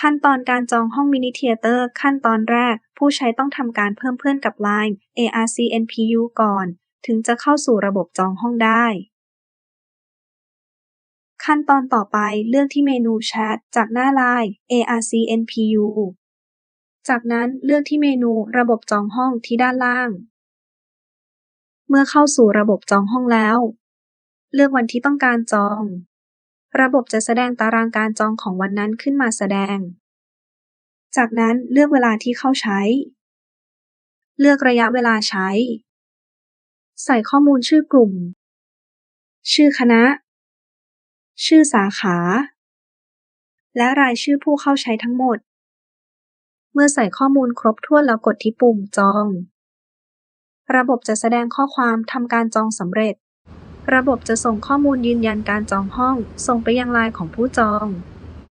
ขั้นตอนการจองห้องมินิเธียเตอร์ ขั้นตอนแรก ผู้ใช้ต้องทำการเพิ่มเพื่อนกับ LINE ARCNPU ก่อน ถึงจะเข้าสู่ระบบจองห้องได้ ขั้นตอนต่อไปเลือกที่เมนูแชทจากหน้า LINE ARCNPU จากนั้นเลือกที่เมนูระบบจองห้องที่ด้านล่าง เมื่อเข้าสู่ระบบจองห้องแล้ว เลือกวันที่ต้องการจอง ระบบจะแสดงตารางการจองของวันนั้นขึ้นมาแสดง จากนั้นเลือกเวลาที่เข้าใช้ เลือกระยะเวลาใช้ ใส่ข้อมูลชื่อกลุ่ม ชื่อคณะ ชื่อสาขา และรายชื่อผู้เข้าใช้ทั้งหมด เมื่อใส่ข้อมูลครบถ้วนแล้วกดที่ปุ่มจอง ระบบจะแสดงข้อความทำการจองสำเร็จ ระบบจะส่งข้อมูลยืนยันการจองห้องส่งไปยังไลน์ของผู้จอง